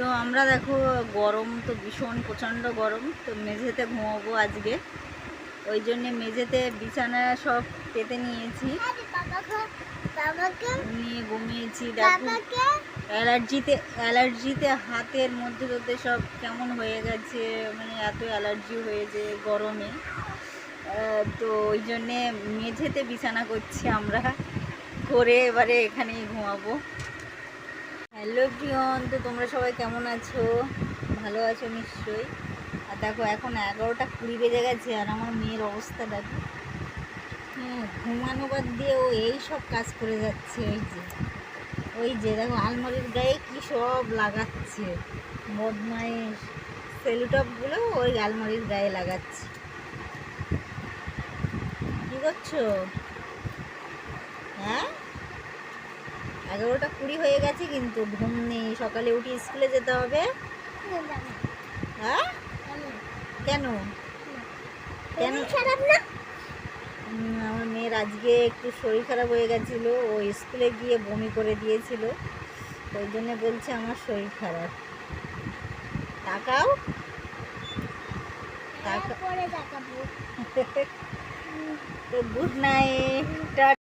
তো আমরা দেখো, গরম তো ভীষণ, প্রচণ্ড গরম, তো মেঝেতে ঘুমাবো আজকে। ওই জন্যে মেঝেতে বিছানা সব পেতে নিয়েছি। নিয়ে ঘুমিয়েছি, দেখো। অ্যালার্জিতে অ্যালার্জিতে হাতের মধ্যে মধ্যে সব কেমন হয়ে গেছে মানে এত অ্যালার্জি হয়েছে গরমে। তো ওই জন্যে মেঝেতে বিছানা করছি আমরা। করে এবারে এখানেই ঘুমাবো। হ্যালো প্রিয়ন তো তোমরা সবাই কেমন আছো? ভালো আছো নিশ্চয়ই। আর দেখো, এখন এগারোটা কুড়ি বেজে গেছে আর আমার মেয়ের অবস্থা দেখো। হ্যাঁ ঘুমানো বাদ দিয়ে ও এই সব কাজ করে যাচ্ছে ওই যে। ওই যে দেখো, আলমারির গায়ে কি সব লাগাচ্ছে। বদমাইশ। সেলুটপগুলো ওই আলমারির গায়ে লাগাচ্ছে। কি করছ? হ্যাঁ? এগারোটা কুড়ি হয়ে গেছে কিন্তু ঘুম নেই। সকালে উঠে স্কুলে যেতে হবে। হ্যাঁ? কেন? কেন? খারাপ না? আমার মেয়ের আজকে একটু শরীর খারাপ হয়ে গেছিল। ও স্কুলে গিয়ে বমি করে দিয়েছিল। ওই জন্য বলছে আমার শরীর খারাপ। তাকাও। তো গুড নাইট